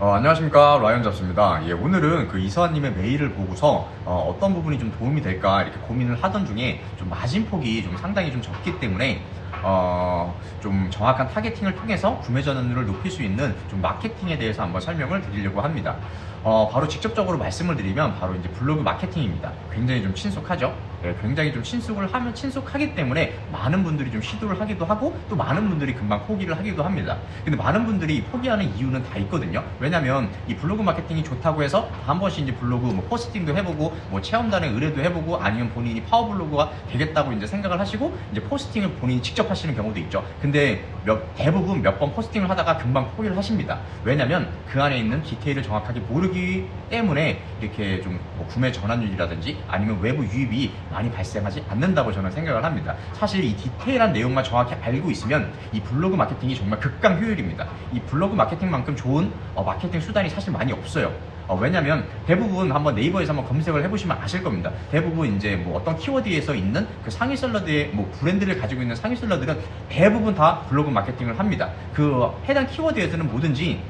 어, 안녕하십니까 라이언 잡스입니다. 예, 오늘은 그 이서환님의 메일을 보고서 어, 떤 부분이 좀 도움이 될까 이렇게 고민을 하던 중에 좀 마진폭이 좀 상당히 좀 적기 때문에 어, 좀 정확한 타겟팅을 통해서 구매 전환율을 높일 수 있는 좀 마케팅에 대해서 한번 설명을 드리려고 합니다. 어, 바로 직접적으로 말씀을 드리면 바로 이제 블로그 마케팅입니다. 굉장히 좀 친숙하죠? 예, 굉장히 좀 친숙을 하면 친숙하기 때문에 많은 분들이 좀 시도를 하기도 하고 또 많은 분들이 금방 포기를 하기도 합니다. 근데 많은 분들이 포기하는 이유는 다 있거든요. 왜냐면 이 블로그 마케팅이 좋다고 해서 한 번씩 이제 블로그 뭐 포스팅도 해보고 뭐 체험단에 의뢰도 해보고 아니면 본인이 파워 블로그가 되겠다고 이제 생각을 하시고 이제 포스팅을 본인이 직접 하시는 경우도 있죠. 근데 몇, 대부분 몇 번 포스팅을 하다가 금방 포기를 하십니다. 왜냐면 그 안에 있는 디테일을 정확하게 모르기 때문에 이렇게 좀 뭐 구매 전환율이라든지 아니면 외부 유입이 많이 발생하지 않는다고 저는 생각을 합니다. 사실 이 디테일한 내용만 정확히 알고 있으면 이 블로그 마케팅이 정말 극강 효율입니다. 이 블로그 마케팅만큼 좋은 어, 마케팅 수단이 사실 많이 없어요. 어, 왜냐면 대부분 한번 네이버에서 한번 검색을 해보시면 아실 겁니다. 대부분 이제 뭐 어떤 키워드에서 있는 그 상위 셀러드의 뭐 브랜드를 가지고 있는 상위 셀러들은 대부분 다 블로그 마케팅을 합니다. 그 해당 키워드에서는 뭐든지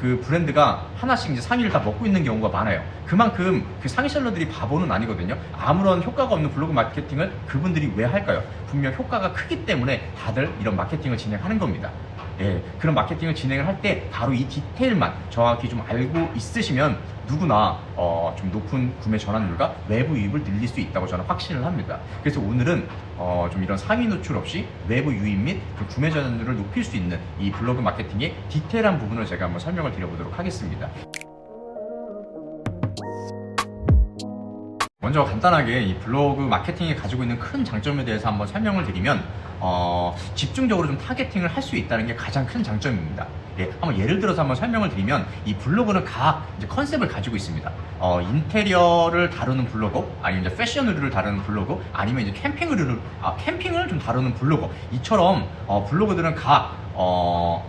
그 브랜드가 하나씩 이제 상위를 다 먹고 있는 경우가 많아요. 그만큼 그 상위 셀러들이 바보는 아니거든요. 아무런 효과가 없는 블로그 마케팅을 그분들이 왜 할까요? 분명 효과가 크기 때문에 다들 이런 마케팅을 진행하는 겁니다. 예, 그런 마케팅을 진행을 할 때 바로 이 디테일만 정확히 좀 알고 있으시면 누구나 어, 좀 높은 구매 전환율과 외부 유입을 늘릴 수 있다고 저는 확신을 합니다. 그래서 오늘은 어, 좀 이런 상위 노출 없이 외부 유입 및그 구매 전환율을 높일 수 있는 이 블로그 마케팅의 디테일한 부분을 제가 한번 설명을 드려보도록 하겠습니다. 먼저 간단하게 이 블로그 마케팅이 가지고 있는 큰 장점에 대해서 한번 설명을 드리면 어, 집중적으로 좀 타겟팅을 할 수 있다는 게 가장 큰 장점입니다. 예, 한번 예를 들어서 한번 설명을 드리면 이 블로그는 각 이제 컨셉을 가지고 있습니다. 어, 인테리어를 다루는 블로그, 아니면 이제 패션 의류를 다루는 블로그, 아니면 이제 캠핑 의류를 아, 캠핑을 좀 다루는 블로그. 이처럼 어, 블로그들은 각 어,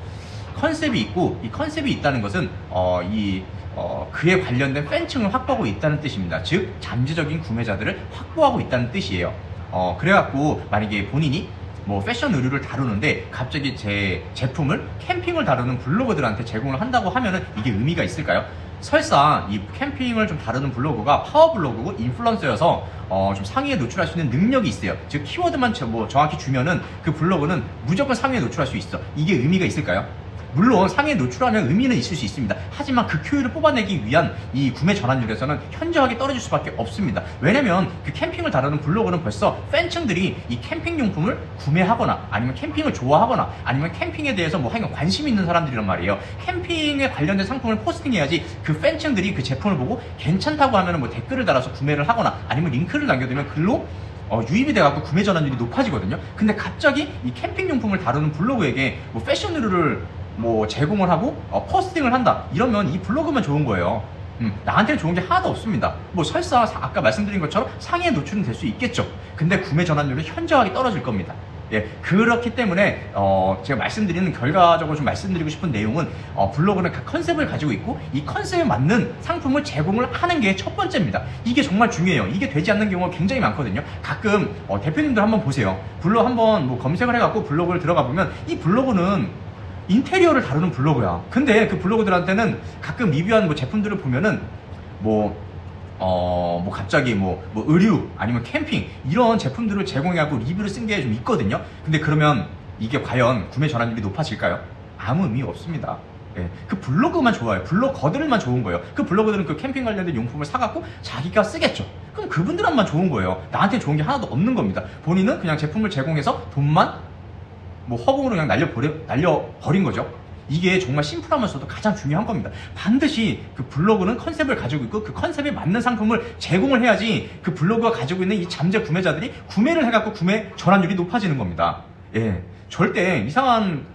컨셉이 있고 이 컨셉이 있다는 것은 어, 이 어, 그에 관련된 팬층을 확보하고 있다는 뜻입니다. 즉 잠재적인 구매자들을 확보하고 있다는 뜻이에요. 어, 그래갖고 만약에 본인이 뭐 패션 의류를 다루는데 갑자기 제 제품을 캠핑을 다루는 블로거들한테 제공을 한다고 하면은 이게 의미가 있을까요? 설사 이 캠핑을 좀 다루는 블로그가 파워 블로그고 인플루언서여서 어, 좀 상위에 노출할 수 있는 능력이 있어요. 즉 키워드만 저- 뭐 정확히 주면은 그 블로그는 무조건 상위에 노출할 수 있어. 이게 의미가 있을까요? 물론 상위에 노출하는 의미는 있을 수 있습니다. 하지만 그 효율을 뽑아내기 위한 이 구매 전환율에서는 현저하게 떨어질 수밖에 없습니다. 왜냐면 그 캠핑을 다루는 블로그는 벌써 팬층들이 이 캠핑 용품을 구매하거나 아니면 캠핑을 좋아하거나 아니면 캠핑에 대해서 뭐 하여간 관심 있는 사람들이란 말이에요. 캠핑에 관련된 상품을 포스팅해야지 그 팬층들이 그 제품을 보고 괜찮다고 하면 뭐 댓글을 달아서 구매를 하거나 아니면 링크를 남겨두면 글로 어, 유입이 돼갖고 구매 전환율이 높아지거든요. 근데 갑자기 이 캠핑 용품을 다루는 블로그에게 뭐 패션 의류를 뭐 제공을 하고 어, 포스팅을 한다. 이러면 이 블로그만 좋은 거예요. 음, 나한테는 좋은 게 하나도 없습니다. 뭐 설사 사- 아까 말씀드린 것처럼 상위에 노출은 될 수 있겠죠. 근데 구매 전환율은 현저하게 떨어질 겁니다. 예, 그렇기 때문에 어, 제가 말씀드리는 결과적으로 좀 말씀드리고 싶은 내용은 어, 블로그는 각 컨셉을 가지고 있고 이 컨셉에 맞는 상품을 제공을 하는 게 첫 번째입니다. 이게 정말 중요해요. 이게 되지 않는 경우가 굉장히 많거든요. 가끔 어, 대표님들 한번 보세요. 블로그 한번 뭐 검색을 해갖고 블로그를 들어가 보면 이 블로그는 인테리어를 다루는 블로그야. 근데 그 블로그들한테는 가끔 리뷰한 뭐 제품들을 보면은 뭐, 어, 뭐 갑자기 뭐, 뭐 의류 아니면 캠핑 이런 제품들을 제공하고 리뷰를 쓴 게 좀 있거든요. 근데 그러면 이게 과연 구매 전환율이 높아질까요? 아무 의미 없습니다. 예, 그 블로그만 좋아요. 블로거들만 좋은 거예요. 그 블로거들은 그 캠핑 관련된 용품을 사갖고 자기가 쓰겠죠. 그럼 그분들한만 좋은 거예요. 나한테 좋은 게 하나도 없는 겁니다. 본인은 그냥 제품을 제공해서 돈만 뭐 허공으로 그냥 날려버려, 날려버린 거죠. 이게 정말 심플하면서도 가장 중요한 겁니다. 반드시 그 블로그는 컨셉을 가지고 있고 그 컨셉에 맞는 상품을 제공을 해야지 그 블로그가 가지고 있는 이 잠재 구매자들이 구매를 해갖고 구매 전환율이 높아지는 겁니다. 예. 절대 이상한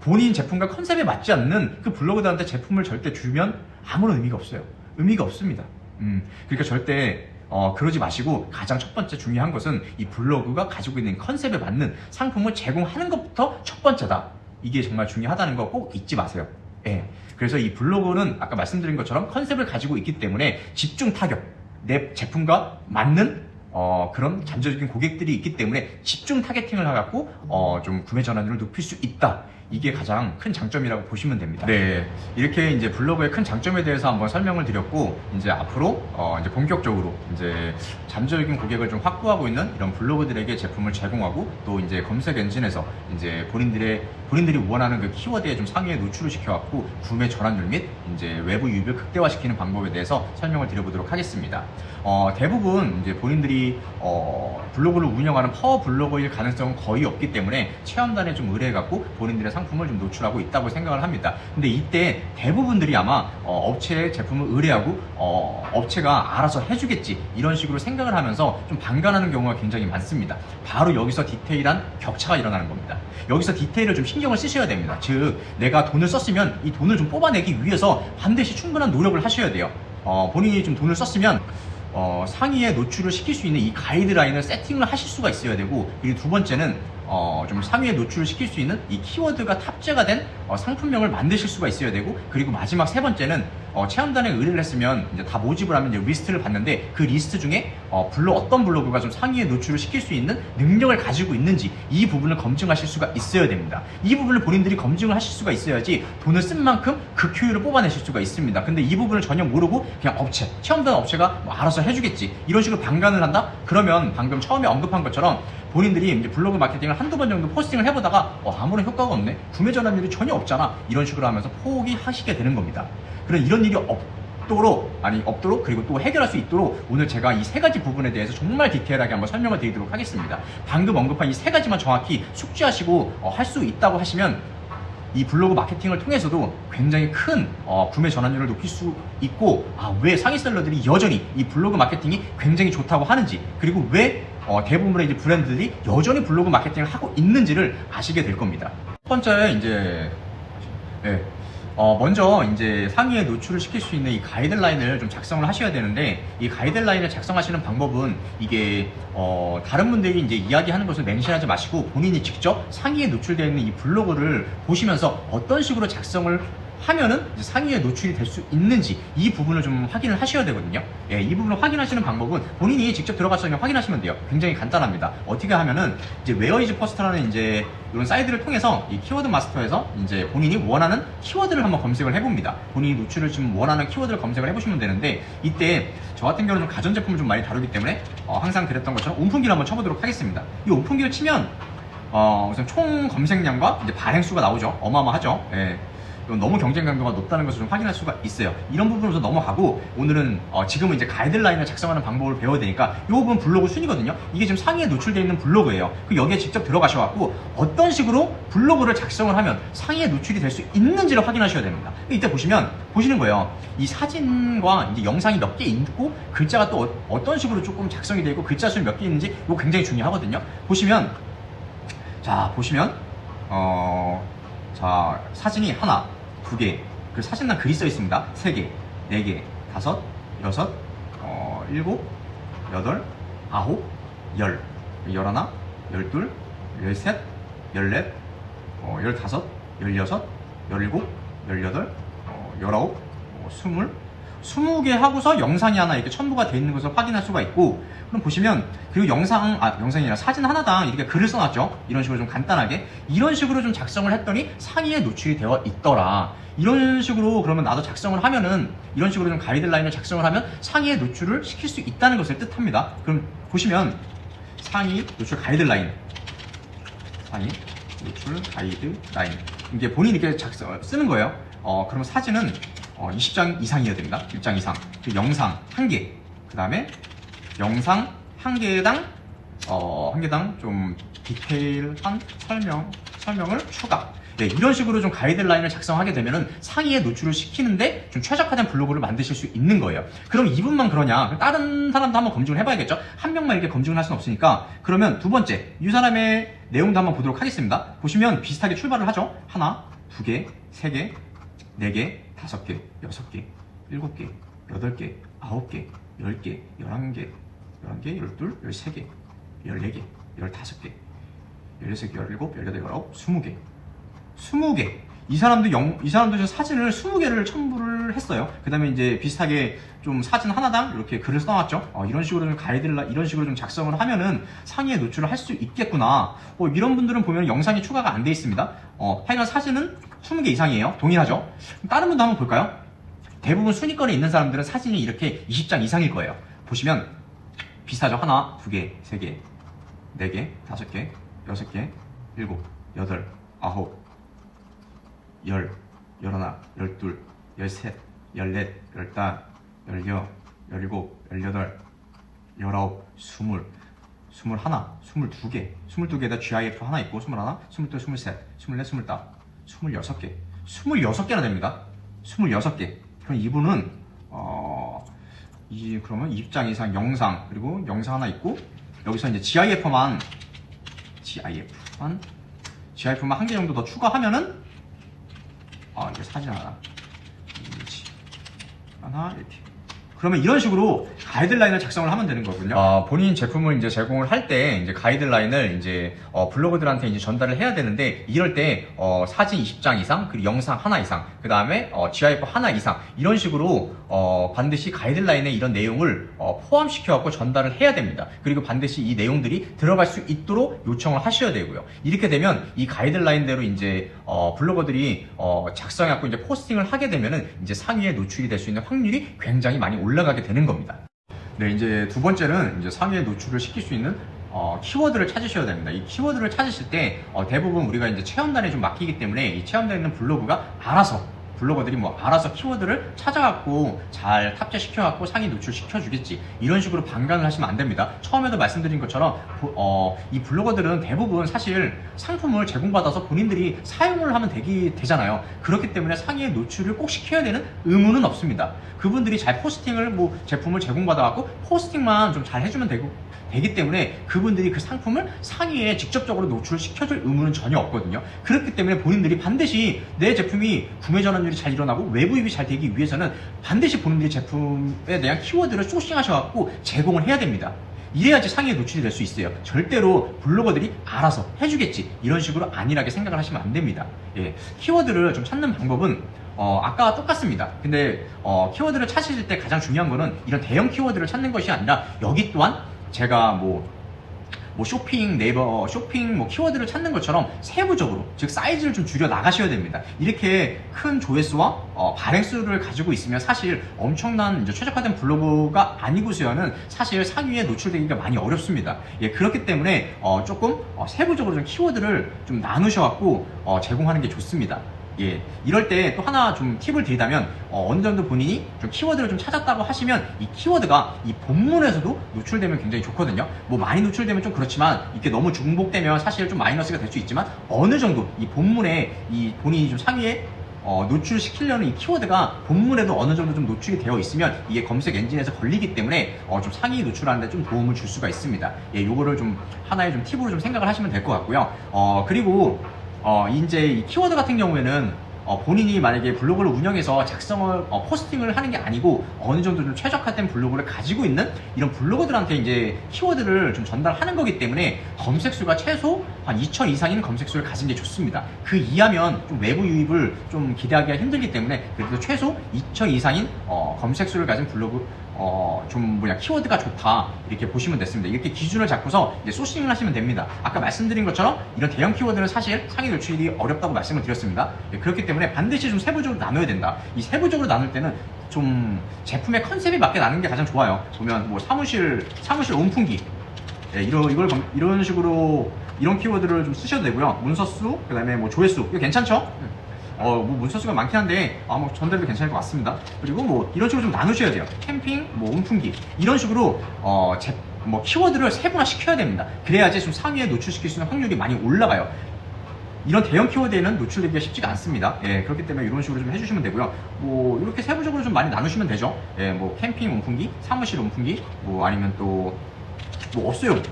본인 제품과 컨셉에 맞지 않는 그 블로그들한테 제품을 절대 주면 아무런 의미가 없어요. 의미가 없습니다. 음, 그러니까 절대 어, 그러지 마시고 가장 첫 번째 중요한 것은 이 블로그가 가지고 있는 컨셉에 맞는 상품을 제공하는 것부터 첫 번째다. 이게 정말 중요하다는 거 꼭 잊지 마세요. 예. 그래서 이 블로그는 아까 말씀드린 것처럼 컨셉을 가지고 있기 때문에 집중 타격, 내 제품과 맞는 어, 그런 잠재적인 고객들이 있기 때문에 집중 타겟팅을 해갖고 어, 좀 구매 전환율을 높일 수 있다. 이게 가장 큰 장점이라고 보시면 됩니다. 네, 이렇게 이제 블로그의 큰 장점에 대해서 한번 설명을 드렸고 이제 앞으로 어, 이제 본격적으로 이제 잠재적인 고객을 좀 확보하고 있는 이런 블로그들에게 제품을 제공하고 또 이제 검색 엔진에서 이제 본인들의 본인들이 원하는 그 키워드에 좀 상위에 노출을 시켜갖고 구매 전환율 및 이제 외부 유입을 극대화시키는 방법에 대해서 설명을 드려보도록 하겠습니다. 어, 대부분 이제 본인들이 어, 블로그를 운영하는 파워 블로거일 가능성은 거의 없기 때문에 체험단에 좀 의뢰해갖고 본인들의 상 품을 좀 노출하고 있다고 생각을 합니다. 근데 이때 대부분들이 아마 어, 업체에 제품을 의뢰하고 어, 업체가 알아서 해주겠지 이런 식으로 생각을 하면서 좀 반감하는 경우가 굉장히 많습니다. 바로 여기서 디테일한 격차가 일어나는 겁니다. 여기서 디테일을 좀 신경을 쓰셔야 됩니다. 즉 내가 돈을 썼으면 이 돈을 좀 뽑아내기 위해서 반드시 충분한 노력을 하셔야 돼요. 어, 본인이 좀 돈을 썼으면 어, 상위에 노출을 시킬 수 있는 이 가이드라인을 세팅을 하실 수가 있어야 되고 그리고 두 번째는 어, 좀 상위에 노출을 시킬 수 있는 이 키워드가 탑재가 된 어, 상품명을 만드실 수가 있어야 되고 그리고 마지막 세 번째는 어, 체험단에 의뢰를 했으면 이제 다 모집을 하면 이제 리스트를 봤는데 그 리스트 중에 어, 블로 어떤 블로그가 좀 상위에 노출을 시킬 수 있는 능력을 가지고 있는지 이 부분을 검증하실 수가 있어야 됩니다. 이 부분을 본인들이 검증을 하실 수가 있어야지 돈을 쓴 만큼 그 효율을 뽑아내실 수가 있습니다. 근데 이 부분을 전혀 모르고 그냥 업체, 체험단 업체가 뭐 알아서 해주겠지 이런 식으로 방관을 한다? 그러면 방금 처음에 언급한 것처럼 본인들이 이제 블로그 마케팅을 한두 번 정도 포스팅을 해보다가 어, 아무런 효과가 없네? 구매 전환율이 전혀 없잖아? 이런 식으로 하면서 포기하시게 되는 겁니다. 그런 이런 일이 없 도록 아니 없도록 그리고 또 해결할 수 있도록 오늘 제가 이 세 가지 부분에 대해서 정말 디테일하게 한번 설명을 드리도록 하겠습니다. 방금 언급한 이 세 가지만 정확히 숙지하시고 어, 할수 있다고 하시면 이 블로그 마케팅을 통해서도 굉장히 큰 어, 구매 전환율을 높일 수 있고 아, 왜 상위 셀러들이 여전히 이 블로그 마케팅이 굉장히 좋다고 하는지 그리고 왜 어, 대부분의 이제 브랜드들이 여전히 블로그 마케팅을 하고 있는지를 아시게 될 겁니다. 첫 번째 이제 예, 어, 먼저 이제 상위에 노출을 시킬 수 있는 이 가이드라인을 좀 작성을 하셔야 되는데 이 가이드라인을 작성하시는 방법은 이게 어, 다른 분들이 이제 이야기하는 것을 맹신하지 마시고 본인이 직접 상위에 노출되어 있는 이 블로그를 보시면서 어떤 식으로 작성을 하면은 상위에 노출이 될 수 있는지 이 부분을 좀 확인을 하셔야 되거든요. 예, 이 부분을 확인하시는 방법은 본인이 직접 들어가서 그냥 확인하시면 돼요. 굉장히 간단합니다. 어떻게 하면은 이제 웨어 이즈 퍼스트라는 이제 이런 사이트를 통해서 이 키워드 마스터에서 이제 본인이 원하는 키워드를 한번 검색을 해봅니다. 본인이 노출을 지금 원하는 키워드를 검색을 해보시면 되는데 이때 저 같은 경우는 좀 가전제품을 좀 많이 다루기 때문에 어, 항상 그랬던 것처럼 온풍기를 한번 쳐보도록 하겠습니다. 이 온풍기를 치면 어, 우선 총 검색량과 이제 발행수가 나오죠. 어마어마하죠. 예. 너무 경쟁 강도가 높다는 것을 좀 확인할 수가 있어요. 이런 부분으로 넘어가고 오늘은 어, 지금은 이제 가이드라인을 작성하는 방법을 배워야 되니까 이 부분 블로그 순위거든요. 이게 지금 상위에 노출되어 있는 블로그예요. 그 여기에 직접 들어가셔갖고 어떤 식으로 블로그를 작성을 하면 상위에 노출이 될 수 있는지를 확인하셔야 됩니다. 이때 보시면 보시는 거예요. 이 사진과 이제 영상이 몇 개 있고 글자가 또 어, 떤 식으로 조금 작성이 되고 글자 수 몇 개 있는지 이거 굉장히 중요하거든요. 보시면 자 보시면 어. 자, 사진이 하나, 두 개, 그 사진당 글이 써 있습니다. 세 개, 네 개, 다섯, 여섯, 어, 일곱, 여덟, 아홉, 열, 열하나, 열둘, 열셋, 열넷, 어, 열다섯, 열여섯, 열일곱, 열여덟, 어, 열아홉, 어, 스물, 스무 개 하고서 영상이 하나 이렇게 첨부가 되어 있는 것을 확인할 수가 있고 그럼 보시면 그리고 영상 아 영상이 아니라 사진 하나당 이렇게 글을 써놨죠. 이런 식으로 좀 간단하게. 이런 식으로 좀 작성을 했더니 상위에 노출이 되어 있더라. 이런 식으로 그러면 나도 작성을 하면은 이런 식으로 좀 가이드라인을 작성을 하면 상위에 노출을 시킬 수 있다는 것을 뜻합니다. 그럼 보시면 상위 노출 가이드라인. 상위 노출 가이드라인. 이게 본인이 이렇게 작성 쓰는 거예요. 어 그러면 사진은 어, 20장 이상이어야 됩니다. 1장 이상. 그 영상 한 개. 그 다음에 영상 한 개당 어, 한 개당 좀 디테일한 설명 설명을 추가. 네, 이런 식으로 좀 가이드라인을 작성하게 되면은 상위에 노출을 시키는데 좀 최적화된 블로그를 만드실 수 있는 거예요. 그럼 이분만 그러냐? 다른 사람도 한번 검증을 해봐야겠죠? 한 명만 이렇게 검증을 할 수는 없으니까. 그러면 두 번째, 이 사람의 내용도 한번 보도록 하겠습니다. 보시면 비슷하게 출발을 하죠? 하나, 두 개, 세 개, 네 개, 다섯 개, 여섯 개, 일곱 개, 여덟 개, 아홉 개, 열 개, 열한 개, 열한 개, 열둘, 열세 개, 열네 개, 열다섯 개, 열여섯 개, 열일곱, 열여덟, 열아홉, 스무 개, 스무 개. 이 사람도 영, 이 사람도 사진을 스무 개를 첨부를 했어요. 그 다음에 이제 비슷하게 좀 사진 하나당 이렇게 글을 써놨죠. 어, 이런 식으로 좀 가이드를, 이런 식으로 좀 작성을 하면은 상위에 노출을 할 수 있겠구나. 어, 이런 분들은 보면 영상이 추가가 안 돼 있습니다. 어, 하여간 사진은 20개 이상이에요. 동일하죠? 다른 분도 한번 볼까요? 대부분 순위권에 있는 사람들은 사진이 이렇게 20장 이상일 거예요. 보시면 비슷하죠? 하나, 두 개, 세 개, 네 개, 다섯 개, 여섯 개, 일곱, 여덟, 아홉, 열, 열하나, 열둘, 열셋, 열넷, 열다, 열여, 열일곱, 열여덟, 열아홉, 스물, 스물하나, 스물두 개, 스물두 개에다 GIF 하나 있고, 스물하나, 스물둘, 스물셋, 스물넷, 스물다, 스물여섯 개, 스물여섯 개나 됩니다. 스물여섯 개. 그럼 이분은 어, 이 그러면 입장 이상 영상 그리고 영상 하나 있고 여기서 이제 GIF만 GIF만 GIF만 한 개 정도 더 추가하면은 아 이게 사진 하나 하나 이렇게 그러면 이런 식으로 가이드라인을 작성을 하면 되는 거군요. 어, 본인 제품을 이제 제공을 할 때 이제 가이드라인을 이제 어, 블로거들한테 이제 전달을 해야 되는데 이럴 때 어, 사진 20장 이상 그리고 영상 하나 이상 그 다음에 어, GIF 하나 이상 이런 식으로 어, 반드시 가이드라인에 이런 내용을 어, 포함시켜 갖고 전달을 해야 됩니다. 그리고 반드시 이 내용들이 들어갈 수 있도록 요청을 하셔야 되고요. 이렇게 되면 이 가이드라인대로 이제 어, 블로거들이 어, 작성해 갖고 이제 포스팅을 하게 되면은 이제 상위에 노출이 될 수 있는 확률이 굉장히 많이 올라가게 되는 겁니다. 네, 이제 두 번째는 이제 상위에 노출을 시킬 수 있는 어, 키워드를 찾으셔야 됩니다. 이 키워드를 찾으실 때 어, 대부분 우리가 이제 체험단에 좀 맡기기 때문에 이 체험단에 있는 블로그가 알아서 블로거들이 뭐 알아서 키워드를 찾아갖고 잘 탑재시켜갖고 상위 노출시켜 주겠지. 이런 식으로 방관을 하시면 안 됩니다. 처음에도 말씀드린 것처럼 보- 어, 이 블로거들은 대부분 사실 상품을 제공받아서 본인들이 사용을 하면 되기, 되잖아요. 그렇기 때문에 상위에 노출을 꼭 시켜야 되는 의무는 없습니다. 그분들이 잘 포스팅을 뭐 제품을 제공받아갖고 포스팅만 좀 잘 해주면 되고 되기 때문에 그분들이 그 상품을 상위에 직접적으로 노출시켜줄 의무는 전혀 없거든요. 그렇기 때문에 본인들이 반드시 내 제품이 구매 전환율이 잘 일어나고 외부입이 잘 되기 위해서는 반드시 본인들이 제품에 대한 키워드를 소싱하셔갖고 제공을 해야 됩니다. 이래야지 상위에 노출이 될 수 있어요. 절대로 블로거들이 알아서 해주겠지. 이런 식으로 안일하게 생각을 하시면 안 됩니다. 예. 키워드를 좀 찾는 방법은 어, 아까와 똑같습니다. 근데 어, 키워드를 찾으실 때 가장 중요한 거는 이런 대형 키워드를 찾는 것이 아니라 여기 또한 제가 뭐, 뭐 쇼핑, 네이버 쇼핑 뭐 키워드를 찾는 것처럼 세부적으로 즉 사이즈를 좀 줄여 나가셔야 됩니다. 이렇게 큰 조회수와 어, 발행수를 가지고 있으면 사실 엄청난 이제 최적화된 블로그가 아니고서야는 사실 상위에 노출되기가 많이 어렵습니다. 예, 그렇기 때문에 어, 조금 어, 세부적으로 좀 키워드를 좀 나누셔갖고 어, 제공하는 게 좋습니다. 예, 이럴 때 또 하나 좀 팁을 드리자면 어, 느 정도 본인이 좀 키워드를 좀 찾았다고 하시면 이 키워드가 이 본문에서도 노출되면 굉장히 좋거든요. 뭐 많이 노출되면 좀 그렇지만 이게 너무 중복되면 사실 좀 마이너스가 될 수 있지만 어느 정도 이 본문에 이 본인이 좀 상위에 어, 노출시키려는 이 키워드가 본문에도 어느 정도 좀 노출이 되어 있으면 이게 검색 엔진에서 걸리기 때문에 어, 좀 상위 노출하는데 좀 도움을 줄 수가 있습니다. 예, 요거를 좀 하나의 좀 팁으로 좀 생각을 하시면 될 것 같고요. 어, 그리고 어, 이제 이 키워드 같은 경우에는 어, 본인이 만약에 블로그를 운영해서 작성을 어, 포스팅을 하는 게 아니고 어느 정도 좀 최적화된 블로그를 가지고 있는 이런 블로거들한테 이제 키워드를 좀 전달하는 거기 때문에 검색수가 최소 한 2천 이상인 검색수를 가진 게 좋습니다. 그 이하면 좀 외부 유입을 좀 기대하기가 힘들기 때문에 그래도 최소 2천 이상인 어, 검색수를 가진 블로그 어, 좀 뭐냐 키워드가 좋다 이렇게 보시면 됐습니다. 이렇게 기준을 잡고서 이제 소싱을 하시면 됩니다. 아까 말씀드린 것처럼 이런 대형 키워드는 사실 상위 노출이 어렵다고 말씀을 드렸습니다. 예, 그렇기 때문에 반드시 좀 세부적으로 나눠야 된다. 이 세부적으로 나눌 때는 좀 제품의 컨셉에 맞게 나누는 게 가장 좋아요. 보면 뭐 사무실 사무실 온풍기 예, 이런 이걸 검- 이런 식으로 이런 키워드를 좀 쓰셔도 되고요. 문서 수 그다음에 뭐 조회수 이거 괜찮죠? 어, 뭐 문서수가 많긴 한데, 아, 뭐 전대로 괜찮을 것 같습니다. 그리고 뭐 이런 식으로 좀 나누셔야 돼요. 캠핑, 뭐 온풍기. 이런 식으로, 어, 제, 뭐 키워드를 세분화 시켜야 됩니다. 그래야지 좀 상위에 노출시킬 수 있는 확률이 많이 올라가요. 이런 대형 키워드에는 노출되기가 쉽지가 않습니다. 예, 그렇기 때문에 이런 식으로 좀 해주시면 되고요. 뭐, 이렇게 세부적으로 좀 많이 나누시면 되죠. 예, 뭐, 캠핑 온풍기, 사무실 온풍기, 뭐, 아니면 또, 뭐, 업소용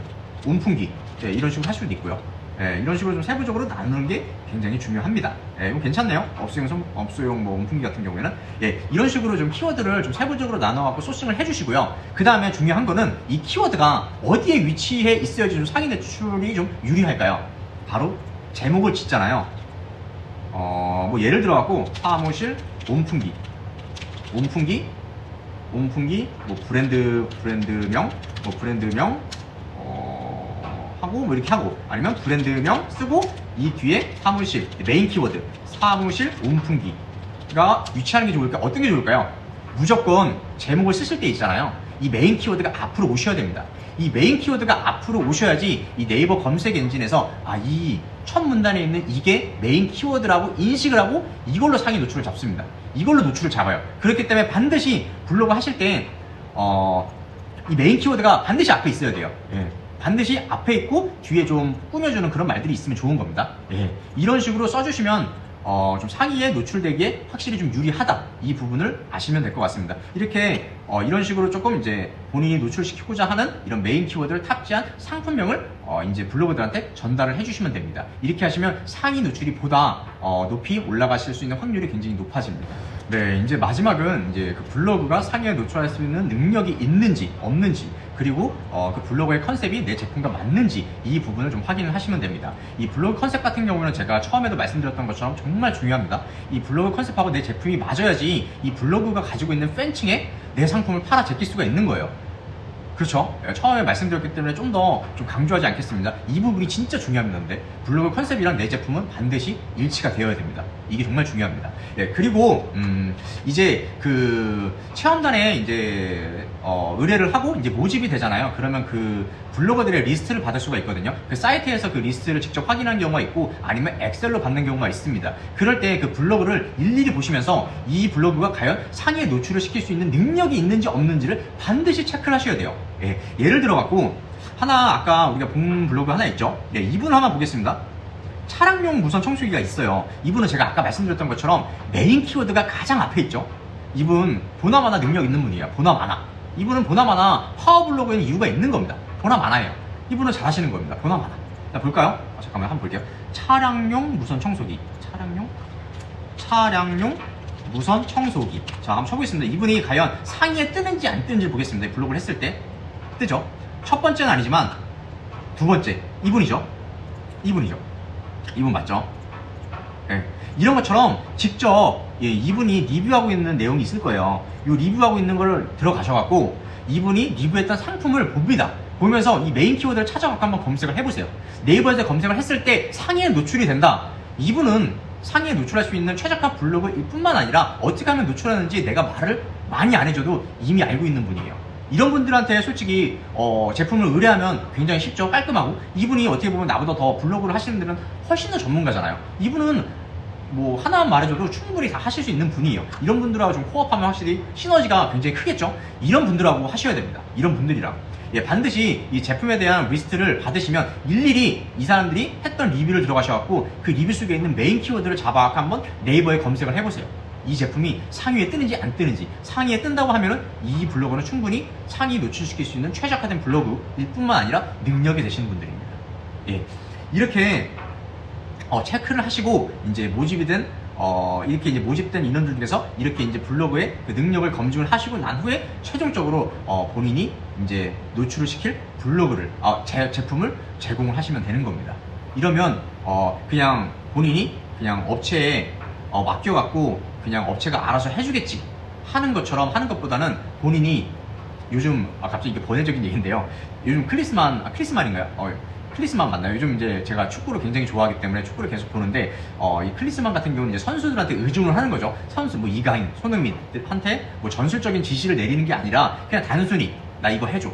온풍기. 예, 이런 식으로 할 수도 있고요. 예, 이런 식으로 좀 세부적으로 나누는 게 굉장히 중요합니다. 예, 이거 괜찮네요. 업소용, 성- 업소용 뭐 온풍기 같은 경우에는. 예, 이런 식으로 좀 키워드를 좀 세부적으로 나눠갖고 소싱을 해주시고요. 그 다음에 중요한 거는 이 키워드가 어디에 위치해 있어야지 좀 상위 매출이 좀 유리할까요? 바로 제목을 짓잖아요. 어, 뭐 예를 들어갖고 사무실 온풍기, 온풍기, 온풍기, 뭐 브랜드 브랜드명, 뭐 브랜드명 어, 하고 뭐 이렇게 하고 아니면 브랜드명 쓰고 이 뒤에 사무실, 메인 키워드, 사무실 온풍기가 위치하는 게 좋을까요? 어떤 게 좋을까요? 무조건 제목을 쓰실 때 있잖아요. 이 메인 키워드가 앞으로 오셔야 됩니다. 이 메인 키워드가 앞으로 오셔야지 이 네이버 검색 엔진에서 아, 이 첫 문단에 있는 이게 메인 키워드라고 인식을 하고 이걸로 상위 노출을 잡습니다. 이걸로 노출을 잡아요. 그렇기 때문에 반드시 블로그 하실 때, 어, 이 메인 키워드가 반드시 앞에 있어야 돼요. 예. 반드시 앞에 있고 뒤에 좀 꾸며주는 그런 말들이 있으면 좋은 겁니다. 예. 이런 식으로 써주시면 어, 좀 상위에 노출되기에 확실히 좀 유리하다. 이 부분을 아시면 될 것 같습니다. 이렇게 어, 이런 식으로 조금 이제 본인이 노출시키고자 하는 이런 메인 키워드를 탑재한 상품명을 어, 이제 블로거들한테 전달을 해주시면 됩니다. 이렇게 하시면 상위 노출이 보다 어, 높이 올라가실 수 있는 확률이 굉장히 높아집니다. 네, 이제 마지막은 이제 그 블로그가 상위에 노출할 수 있는 능력이 있는지 없는지 그리고 어, 그 블로그의 컨셉이 내 제품과 맞는지 이 부분을 좀 확인을 하시면 됩니다. 이 블로그 컨셉 같은 경우는 제가 처음에도 말씀드렸던 것처럼 정말 중요합니다. 이 블로그 컨셉하고 내 제품이 맞아야지 이 블로그가 가지고 있는 팬층에 내 상품을 팔아 제낄 수가 있는 거예요. 그렇죠. 예, 처음에 말씀드렸기 때문에 좀 더 좀 강조하지 않겠습니다. 이 부분이 진짜 중요합니다. 블로그 컨셉이랑 내 제품은 반드시 일치가 되어야 됩니다. 이게 정말 중요합니다. 예, 그리고 음, 이제 그 체험단에 이제 어, 의뢰를 하고 이제 모집이 되잖아요. 그러면 그 블로거들의 리스트를 받을 수가 있거든요. 그 사이트에서 그 리스트를 직접 확인하는 경우가 있고 아니면 엑셀로 받는 경우가 있습니다. 그럴 때 그 블로그를 일일이 보시면서 이 블로그가 과연 상위에 노출을 시킬 수 있는 능력이 있는지 없는지를 반드시 체크를 하셔야 돼요. 예, 예를 들어 갖고 하나 아까 우리가 본 블로그 하나 있죠. 네, 이분 하나 보겠습니다. 차량용 무선 청소기가 있어요. 이분은 제가 아까 말씀드렸던 것처럼 메인 키워드가 가장 앞에 있죠. 이분 보나마나 능력 있는 분이에요. 보나마나. 이분은 보나마나 파워블로그에는 이유가 있는 겁니다. 보나마나예요. 이분은 잘하시는 겁니다. 보나마나. 자, 볼까요? 아, 잠깐만 한번 볼게요. 차량용 무선 청소기. 차량용? 차량용 무선 청소기. 자, 한번 쳐보겠습니다. 이분이 과연 상위에 뜨는지 안 뜨는지 보겠습니다. 이 블로그를 했을 때. 뜨죠? 첫 번째는 아니지만 두 번째. 이분이죠? 이분이죠. 이분 맞죠? 예. 이런 것처럼 직접 예, 이분이 리뷰하고 있는 내용이 있을 거예요. 이 리뷰하고 있는 걸 들어가셔갖고 이분이 리뷰했던 상품을 봅니다. 보면서 이 메인 키워드를 찾아갖고 한번 검색을 해보세요. 네이버에서 검색을 했을 때 상위에 노출이 된다. 이분은 상위에 노출할 수 있는 최적화 블로그일 뿐만 아니라 어떻게 하면 노출하는지 내가 말을 많이 안 해줘도 이미 알고 있는 분이에요. 이런 분들한테 솔직히 어, 제품을 의뢰하면 굉장히 쉽죠. 깔끔하고. 이분이 어떻게 보면 나보다 더 블로그를 하시는 분들은 훨씬 더 전문가잖아요. 이분은 뭐 하나만 말해줘도 충분히 다 하실 수 있는 분이에요. 이런 분들하고 좀 코업하면 확실히 시너지가 굉장히 크겠죠? 이런 분들하고 하셔야 됩니다. 이런 분들이랑 예, 반드시 이 제품에 대한 리스트를 받으시면 일일이 이 사람들이 했던 리뷰를 들어가셔갖고 그 리뷰 속에 있는 메인 키워드를 잡아 한번 네이버에 검색을 해보세요 이 제품이 상위에 뜨는지 안 뜨는지 상위에 뜬다고 하면은 이 블로그는 충분히 상위 노출시킬 수 있는 최적화된 블로그일 뿐만 아니라 능력이 되시는 분들입니다. 예. 이렇게 어, 체크를 하시고 이제 모집이 된 어, 이렇게 이제 모집된 인원들 중에서 이렇게 이제 블로그의 그 능력을 검증을 하시고 난 후에 최종적으로 어, 본인이 이제 노출을 시킬 블로그를 어, 제, 제품을 제공을 하시면 되는 겁니다. 이러면 어, 그냥 본인이 그냥 업체에 어, 맡겨갖고 그냥 업체가 알아서 해주겠지 하는 것처럼 하는 것보다는 본인이 요즘 아 갑자기 이게 번외적인 얘기인데요. 요즘 클리스만 아, 클리스만인가요? 어, 클리스만 맞나요? 요즘 이제 제가 축구를 굉장히 좋아하기 때문에 축구를 계속 보는데 어, 이 클리스만 같은 경우는 이제 선수들한테 의존을 하는 거죠. 선수 뭐 이가인, 손흥민한테 뭐 전술적인 지시를 내리는 게 아니라 그냥 단순히 나 이거 해줘.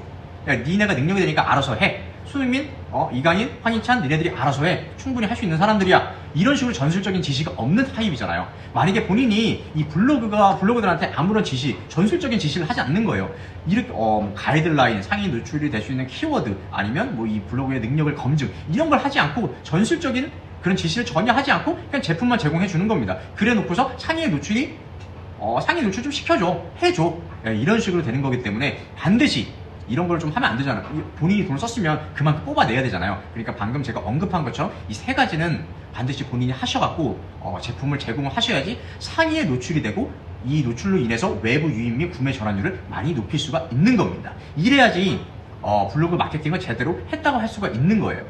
야, 니네가 능력이 되니까 알아서 해. 손흥민, 어, 이강인, 황희찬, 니네들이 알아서 해. 충분히 할 수 있는 사람들이야. 이런 식으로 전술적인 지시가 없는 타입이잖아요. 만약에 본인이 이 블로그가 블로그들한테 아무런 지시, 전술적인 지시를 하지 않는 거예요. 이렇게 어, 뭐 가이드라인, 상위 노출이 될 수 있는 키워드 아니면 뭐 이 블로그의 능력을 검증 이런 걸 하지 않고 전술적인 그런 지시를 전혀 하지 않고 그냥 제품만 제공해 주는 겁니다. 그래 놓고서 상위의 노출이 어, 상위 노출 좀 시켜줘, 해줘. 예, 이런 식으로 되는 거기 때문에 반드시 이런 걸 좀 하면 안 되잖아요. 이 본인이 돈을 썼으면 그만큼 뽑아내야 되잖아요. 그러니까 방금 제가 언급한 것처럼 이 세 가지는 반드시 본인이 하셔갖고 어, 제품을 제공을 하셔야지 상위에 노출이 되고 이 노출로 인해서 외부 유입 및 구매 전환율을 많이 높일 수가 있는 겁니다. 이래야지 어, 블로그 마케팅을 제대로 했다고 할 수가 있는 거예요.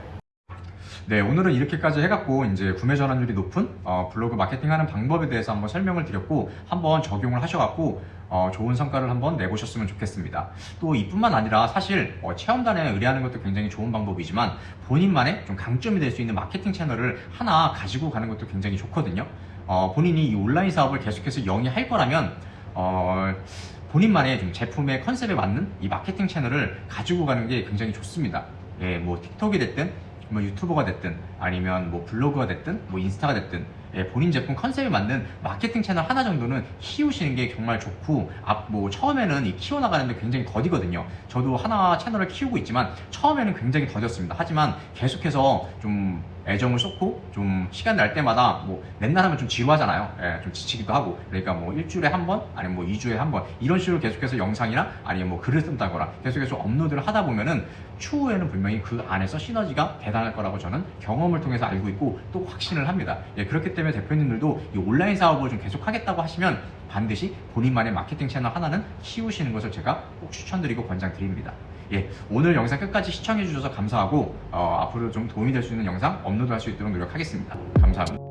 네, 오늘은 이렇게까지 해갖고 이제 구매 전환율이 높은 어, 블로그 마케팅하는 방법에 대해서 한번 설명을 드렸고 한번 적용을 하셔갖고 어, 좋은 성과를 한번 내보셨으면 좋겠습니다. 또 이뿐만 아니라 사실 어, 체험단에 의뢰하는 것도 굉장히 좋은 방법이지만 본인만의 좀 강점이 될 수 있는 마케팅 채널을 하나 가지고 가는 것도 굉장히 좋거든요. 어, 본인이 이 온라인 사업을 계속해서 영위할 거라면 어, 본인만의 좀 제품의 컨셉에 맞는 이 마케팅 채널을 가지고 가는 게 굉장히 좋습니다. 예, 뭐 틱톡이 됐든 뭐 유튜버가 됐든 아니면 뭐 블로그가 됐든 뭐 인스타가 됐든 예, 본인 제품 컨셉에 맞는 마케팅 채널 하나 정도는 키우시는 게 정말 좋고 앞뭐 처음에는 이 키워나가는데 굉장히 더디거든요. 저도 하나 채널을 키우고 있지만 처음에는 굉장히 더뎠습니다. 하지만 계속해서 좀 애정을 쏟고 좀 시간 날 때마다 뭐 맨날 하면 좀 지루하잖아요. 예, 좀 지치기도 하고 그러니까 뭐 일주일에 한 번 아니면 뭐 2주에 한 번 이런 식으로 계속해서 영상이나 아니면 뭐 글을 쓴다거나 계속해서 업로드를 하다 보면은 추후에는 분명히 그 안에서 시너지가 대단할 거라고 저는 경험을 통해서 알고 있고 또 확신을 합니다. 예, 그렇기 때문에 대표님들도 이 온라인 사업을 좀 계속 하겠다고 하시면 반드시 본인만의 마케팅 채널 하나는 키우시는 것을 제가 꼭 추천드리고 권장드립니다. 예, 오늘 영상 끝까지 시청해 주셔서 감사하고 어, 앞으로 좀 도움이 될 수 있는 영상 업로드할 수 있도록 노력하겠습니다. 감사합니다.